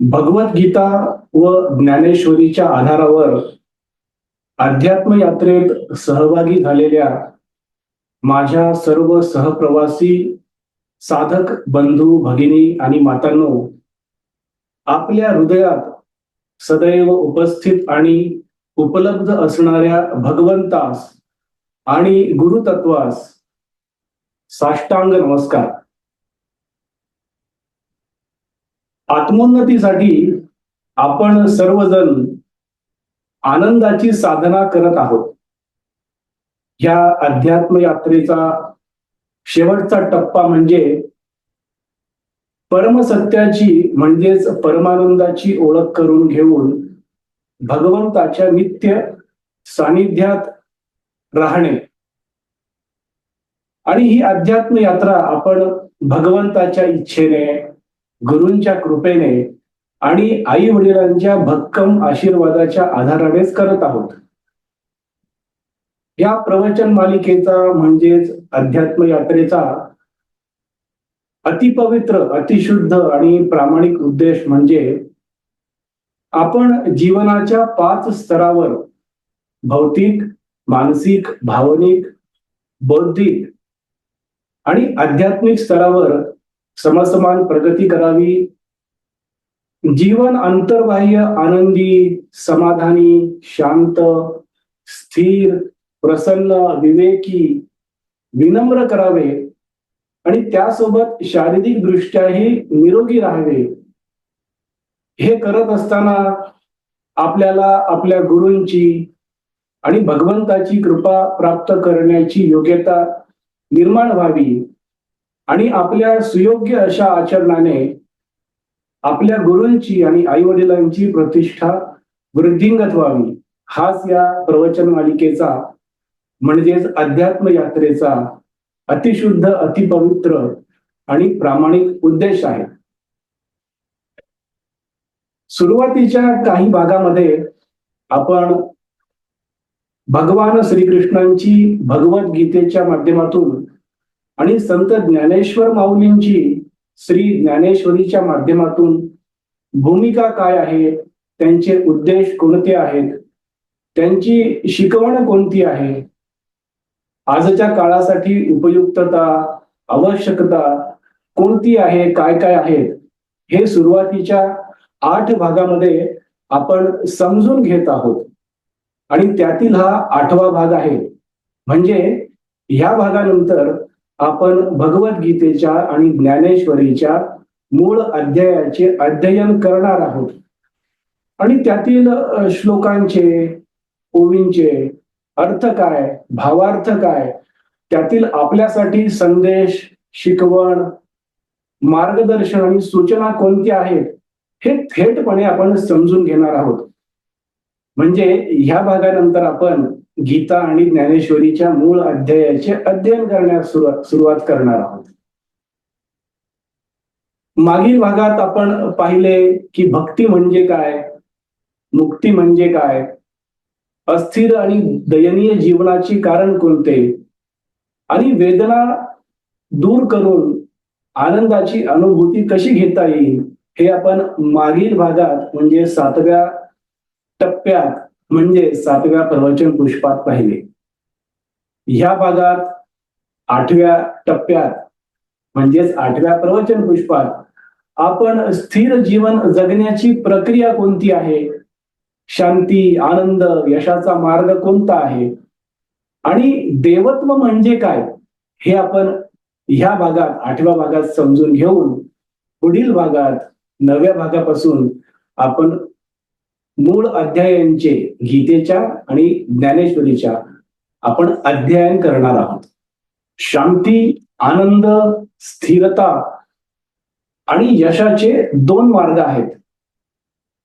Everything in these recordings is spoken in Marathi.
भगवद्गीता व ज्ञानेश्वरीच्या आधारावर अध्यात्म यात्रेत सहभागी झालेल्या माझ्या सर्व सहप्रवासी साधक बंधू भगिनी आणि मातांनो आपल्या हृदयात सदैव उपस्थित आणि उपलब्ध असणाऱ्या भगवंतास आणि गुरुतत्वास साष्टांग नमस्कार. आत्मोन्नतीसाठी आपण सर्वजण आनंदाची साधना करत आहोत. या अध्यात्म यात्रेचा शेवटचा टप्पा म्हणजे परमसत्याची म्हणजेच परमानंदाची ओळख करून घेऊन भगवंताच्या नित्य सानिध्यात राहणे. आणि ही अध्यात्म यात्रा आपण भगवंताच्या इच्छेने गुरूंच्या कृपेने आणि आई वडिलांच्या भक्कम आशीर्वादाच्या आधारानेच करत आहोत. या प्रवचन मालिकेचा म्हणजेच अध्यात्म यात्रेचा अतिपवित्र अतिशुद्ध आणि प्रामाणिक उद्देश म्हणजे आपण जीवनाच्या पाच स्तरावर भौतिक मानसिक भावनिक बौद्धिक आणि आध्यात्मिक स्तरावर समसमान प्रगती करावी. जीवन अंतर्बाह्य आनंदी समाधानी शांत स्थिर प्रसन्न विवेकी विनम्र करावे आणि त्यासोबत शारीरिक दृष्ट्याही निरोगी राहावे. हे करत असताना आपल्याला आपल्या गुरूंची आणि भगवंताची कृपा प्राप्त करण्याची योग्यता निर्माण व्हावी. आणि आपल्या सुयोग्य अशा आचरणाने आपल्या गुरूंची आणि आई वडिलांची प्रतिष्ठा वृद्धिंगत व्हावी. हाच या प्रवचन मालिकेचा म्हणजेच अध्यात्म यात्रेचा अतिशुद्ध अतिपवित्र आणि प्रामाणिक उद्देश आहे. सुरुवातीच्या काही भागामध्ये आपण भगवान श्रीकृष्णांची भगवद्गीतेच्या माध्यमातून आणि संत ज्ञानेश्वर माऊलींची श्री ज्ञानेश्वरीच्या माध्यमातून भूमिका काय आहे त्यांचे उद्देश कोणते आहेत त्यांची शिकवण कोणती आहे आजच्या काळासाठी उपयुक्तता आवश्यकता कोणती आहे काय काय आहेत हे सुरुवातीच्या आठ भागामध्ये आपण समजून घेत आहोत. आणि त्यातील हा आठवा भाग आहे. म्हणजे ह्या भागानंतर आपण भगवद्गीतेच्या आणि ज्ञानेश्वरीच्या मूळ अध्यायाचे अध्ययन करणार आहोत. आणि त्यातील श्लोकांचे ओवींचे अर्थ काय भावार्थ काय त्यातील आपल्यासाठी संदेश शिकवण मार्गदर्शन आणि सूचना कोणत्या आहेत हे थेटपणे आपण समजून घेणार आहोत. म्हणजे ह्या भागानंतर आपण गीता आणि ज्ञानेश्वरीच्या मूळ अध्यायाचे अध्ययन करण्यास सुरुवात करणार आहोत. मागील भागात आपण पाहिले की भक्ती म्हणजे काय मुक्ती म्हणजे काय अस्थिर आणि दयनीय जीवनाची कारण कोणते आणि वेदना दूर करून आनंदाची अनुभूती कशी घेता येईल हे आपण मागील भागात म्हणजे सातव्या टप्प्यात म्हणजे सातव्या प्रवचन पुष्पात पाहिले. ह्या भागात आठव्या टप्प्यात म्हणजेच आठव्या प्रवचन पुष्पात आपण स्थिर जीवन जगण्याची प्रक्रिया कोणती आहे? शांती आनंद यशाचा मार्ग कोणता आहे? आणि देवत्व म्हणजे काय? हे आपण ह्या भागात आठव्या भागात समजून घेऊन पुढील भागात नव्या भागापासून आपण मूळ अध्यायांचे गीतेच्या आणि ज्ञानेश्वरीच्या आपण अध्ययन करणार आहोत. शांती आनंद स्थिरता आणि यशाचे दोन मार्ग आहेत.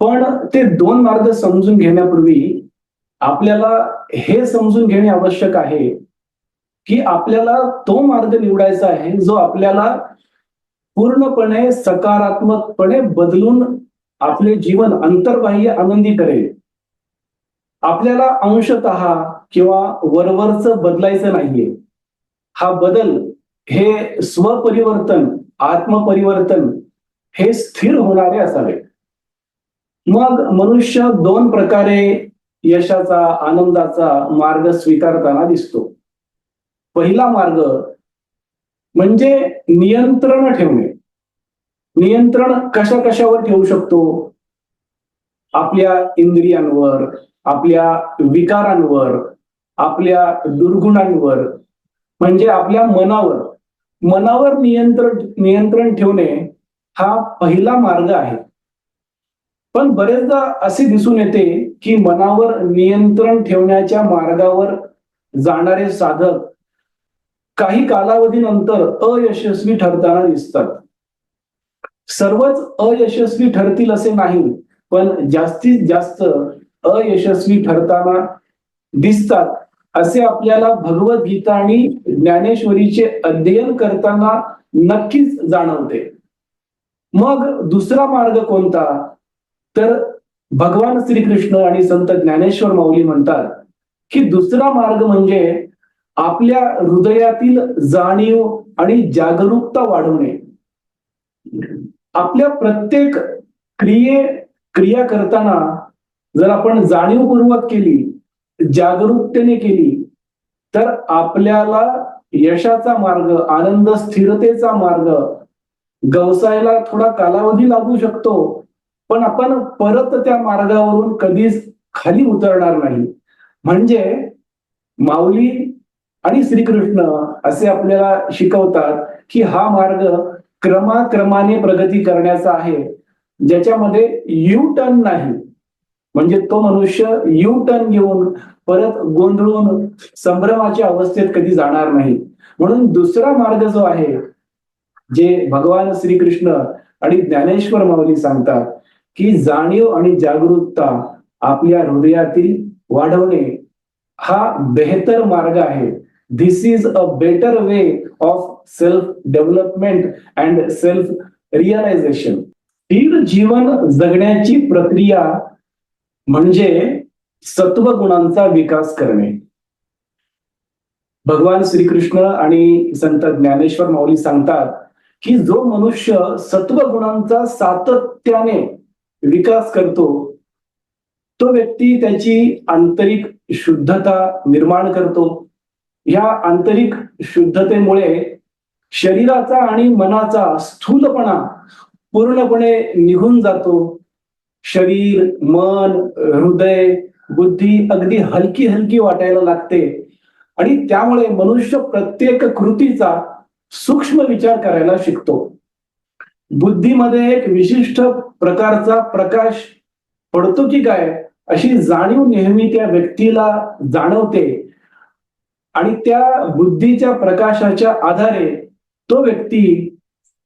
पण ते दोन मार्ग समजून घेण्यापूर्वी आपल्याला हे समजून घेणे आवश्यक आहे की आपल्याला तो मार्ग निवडायचा आहे जो आपल्याला पूर्णपणे सकारात्मकपणे बदलून आपले जीवन अंतर्बाह्य आनंदी करेल. आपल्याला अंशत किंवा वरवरच बदलायचं नाहीये. हा बदल हे स्वपरिवर्तन आत्मपरिवर्तन हे स्थिर होणारे असावे. मग मनुष्य दोन प्रकारे यशाचा आनंदाचा मार्ग स्वीकारताना दिसतो. पहिला मार्ग म्हणजे नियंत्रण ठेवणे. नियंत्रण कशा कशावर ठेवू शकतो? आपल्या इंद्रियांवर आपल्या विकारांवर आपल्या दुर्गुणांवर म्हणजे आपल्या मनावर. मनावर नियंत्रण नियंत्रण ठेवणे हा पहिला मार्ग आहे. पण बरेचदा असे दिसून येते की मनावर नियंत्रण ठेवण्याच्या मार्गावर जाणारे साधक काही कालावधीनंतर अयशस्वी ठरताना दिसतात. सर्वच अयशस्वी ठरतील असे नाही पण जास्तीत जास्त अयशस्वी ठरताना दिसतात असे आपल्याला भगवद्गीता आणि ज्ञानेश्वरीचे अध्ययन करताना नक्कीच जाणवते. मग दुसरा मार्ग कोणता? तर भगवान श्रीकृष्ण आणि संत ज्ञानेश्वर माऊली म्हणतात की दुसरा मार्ग म्हणजे आपल्या हृदयातील जाणीव आणि जागरूकता वाढवणे. आपल्या प्रत्येक क्रिये क्रिया करताना जर आपण जाणीवपूर्वक केली जागरूकतेने केली तर आपल्याला यशाचा मार्ग आनंद स्थिरतेचा मार्ग गवसायला थोडा कालावधी लागू शकतो. पण आपण परत त्या मार्गावरून कधीच खाली उतरणार नाही. म्हणजे माऊली आणि श्रीकृष्ण असे आपल्याला शिकवतात की हा मार्ग क्रमाक्रमाने प्रगती करण्याचा आहे. ज्याच्यामध्ये यू टर्न नाही. म्हणजे तो मनुष्य यू टर्न घेऊन परत गोंधळून संभ्रमाच्या अवस्थेत कधी जाणार नाही. म्हणून दुसरा मार्ग जो आहे जे भगवान श्रीकृष्ण आणि ज्ञानेश्वर माऊली सांगतात की जाणीव आणि जागरूकता आपल्या हृदयातील वाढवणे हा बेहतर मार्ग आहे. This is a better way of self development and self realization स्थिर जीवन जगण्याची प्रक्रिया म्हणजे सत्वगुणांचा विकास करणे. भगवान श्रीकृष्ण आणि संत ज्ञानेश्वर माऊली सांगतात की जो मनुष्य सत्वगुणांचा सातत्याने विकास करतो तो व्यक्ती त्याची आंतरिक शुद्धता निर्माण करतो. या आंतरिक शुद्धतेमुळे शरीराचा आणि मनाचा स्थूलपणा पूर्णपणे निघून जातो. शरीर मन हृदय बुद्धी अगदी हलकी हलकी वाटायला लागते. आणि त्यामुळे मनुष्य प्रत्येक कृतीचा सूक्ष्म विचार करायला शिकतो. बुद्धीमध्ये एक विशिष्ट प्रकारचा प्रकाश पडतो की काय? अशी जाणीव नेहमी त्या व्यक्तीला जाणवते. आणि त्या बुद्धीच्या प्रकाशाच्या आधारे तो व्यक्ती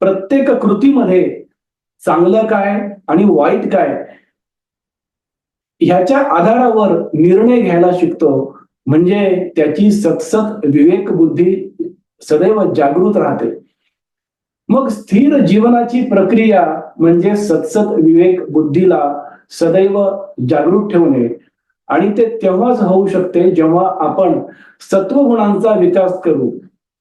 प्रत्येक कृतीमध्ये चांगलं काय आणि वाईट काय ह्याच्या आधारावर निर्णय घ्यायला शिकतो. म्हणजे त्याची सतसत विवेक बुद्धी सदैव जागृत राहते. मग स्थिर जीवनाची प्रक्रिया म्हणजे सतसत विवेक बुद्धीला सदैव जागृत ठेवणे. आणि ते तेव्हाच होऊ शकते जेव्हा आपण सत्वगुणांचा विकास करू.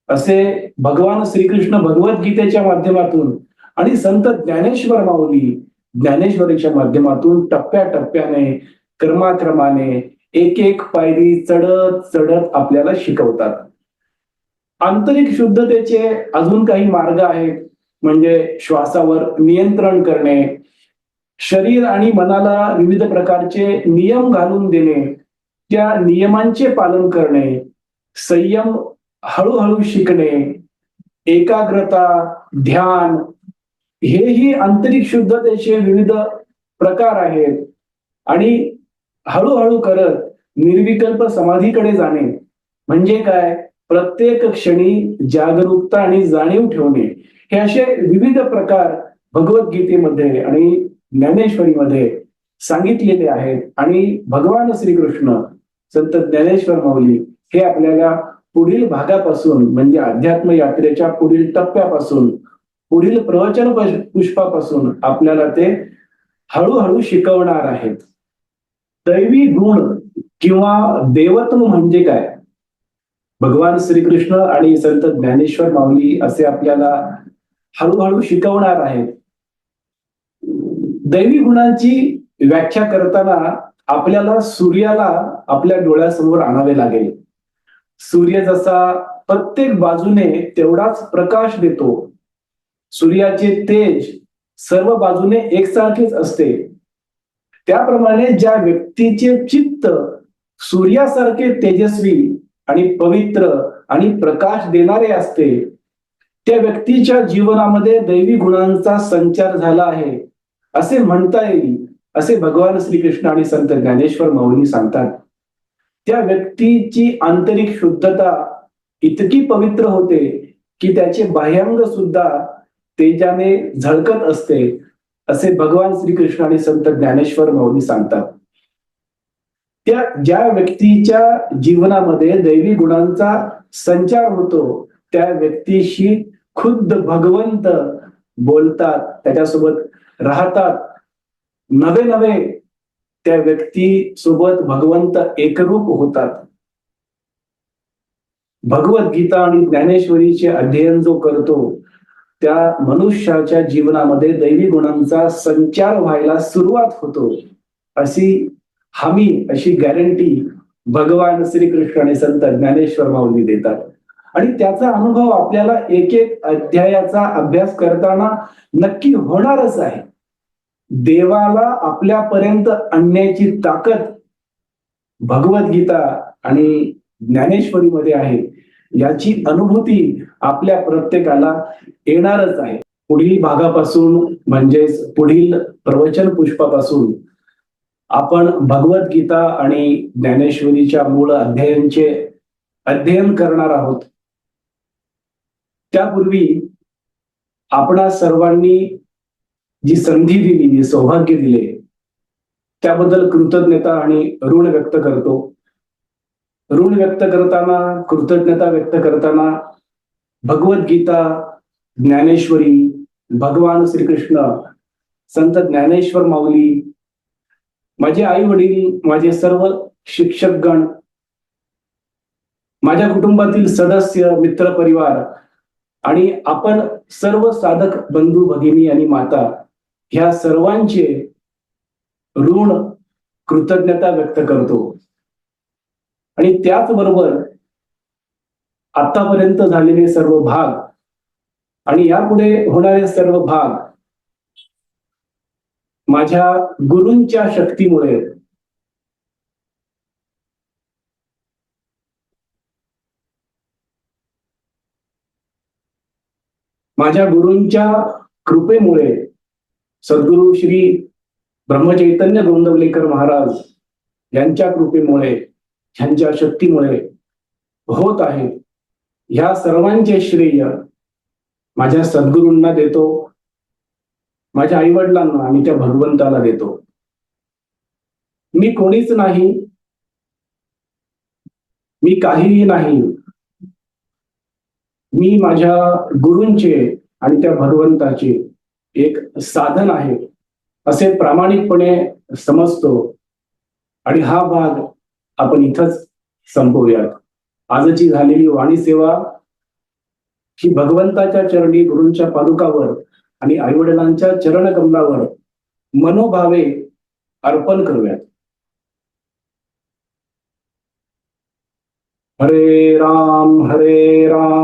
असे भगवान श्रीकृष्ण भगवद्गीतेच्या माध्यमातून आणि संत ज्ञानेश्वर माऊली ज्ञानेश्वरीच्या माध्यमातून टप्प्याटप्प्याने क्रमाक्रमाने एक एक पायरी चढत चढत आपल्याला शिकवतात. आंतरिक शुद्धतेचे अजून काही मार्ग आहेत म्हणजे श्वासावर नियंत्रण करणे शरीर आणि मनाला विविध प्रकारचे नियम घालून देणे त्या नियमांचे पालन करणे संयम हळूहळू शिकणे एकाग्रता ध्यान हेही आंतरिक शुद्धतेचे विविध प्रकार आहेत. आणि हळूहळू करत निर्विकल्प समाधीकडे जाणे म्हणजे काय? प्रत्येक क्षणी जागरूकता आणि जाणीव ठेवणे. हे असे विविध प्रकार भगवद्गीतेमध्ये आणि ज्ञानेश्वरीमध्ये सांगितलेले आहेत. आणि भगवान श्रीकृष्ण संत ज्ञानेश्वर माऊली हे आपल्याला पुढील भागापासून म्हणजे अध्यात्म यात्रेच्या पुढील टप्प्यापासून पुढील प्रवचन पुष्पापासून आपल्याला ते हळूहळू शिकवणार आहेत. दैवी गुण किंवा देवत्व म्हणजे काय? भगवान श्रीकृष्ण आणि संत ज्ञानेश्वर माऊली असे आपल्याला हळूहळू शिकवणार आहेत. दैवी गुणांची व्याख्या करताना आपल्याला सूर्याला आपल्या डोळ्यासमोर आणावे लागेल. सूर्य जसा प्रत्येक बाजूने तेवढाच प्रकाश देतो. सूर्याचे तेज सर्व बाजूने एकसारखेच असते. त्याप्रमाणे ज्या व्यक्तीचे चित्त सूर्यासारखे तेजस्वी आणि पवित्र आणि प्रकाश देणारे असते त्या व्यक्तीच्या जीवनामध्ये दैवी गुणांचा संचार झाला आहे. असे म्हणता येईल असे भगवान श्रीकृष्ण आणि संत ज्ञानेश्वर माऊली सांगतात. त्या व्यक्तीची आंतरिक शुद्धता इतकी पवित्र होते की त्याचे बाह्यांग सुद्धा तेजाने झळकत असते असे भगवान श्रीकृष्ण आणि संत ज्ञानेश्वर माऊली सांगतात. त्या ज्या व्यक्तीच्या जीवनामध्ये दैवी गुणांचा संचार होतो त्या व्यक्तीशी खुद्द भगवंत बोलतात. त्याच्यासोबत राहतात. नवे नवे त्या व्यक्ती सोबत भगवंत एकरूप होतात. भगवद्गीता आणि ज्ञानेश्वरीचे अध्ययन जो करतो त्या मनुष्याच्या जीवनामध्ये दैवी गुणांचा संचार व्हायला सुरुवात होतो. अशी हमी अशी गॅरंटी भगवान श्रीकृष्ण आणि संत ज्ञानेश्वर माऊली देतात. आणि त्याचा अनुभव आपल्याला एक एक अध्यायाचा अभ्यास करताना नक्की होणारच आहे. देवाला आपल्यापर्यंत आणण्याची ताकद भगवद्गीता आणि ज्ञानेश्वरीमध्ये आहे याची अनुभूती आपल्या प्रत्येकाला येणारच आहे. पुढील भागापासून म्हणजेच पुढील प्रवचन पुष्पापासून आपण भगवद्गीता आणि ज्ञानेश्वरीच्या मूळ अध्ययनचे अध्ययन करणार आहोत. त्यापूर्वी आपणा सर्वांनी जी संधी दिली जी सौभाग्य दिले त्याबद्दल कृतज्ञता आणि ऋण व्यक्त करतो. ऋण व्यक्त करताना कृतज्ञता व्यक्त करताना भगवद्गीता ज्ञानेश्वरी भगवान श्रीकृष्ण संत ज्ञानेश्वर माऊली माझे आई वडील माझे सर्व शिक्षकगण माझ्या कुटुंबातील सदस्य मित्र परिवार आणि आपण सर्व साधक बंधू भगिनी आणि माता ह्या सर्वांचे ऋण कृतज्ञता व्यक्त करतो. आणि त्याचबरोबर आतापर्यंत झालेले सर्व भाग आणि यापुढे होणारे सर्व भाग माझ्या गुरूंच्या शक्तीमुळे माझ्या गुरूंच्या कृपेमुळे सद्गुरु श्री ब्रह्मचैतन्य गोंदवलेकर महाराज यांच्या कृपेमुळे ह्यांच्या शक्तीमुळे होत आहे. ह्या सर्वांचे श्रेय माझ्या सद्गुरूंना देतो माझ्या आईवडिलांना आणि त्या भगवंताला देतो. मी कोणीच नाही मी काहीही नाही मी माझ्या गुरूंचे आणि त्या भगवंताचे एक साधन आहे. असे प्रामाणिकपणे समजतो. आणि हा भाग आपण इथंच संपवूयात. आजची झालेली वाणी सेवा ही भगवंताच्या चरणी गुरूंच्या पादुकावर आणि आईवडिलांच्या चरण कमलावर मनोभावे अर्पण करूयात. हरे राम हरे राम.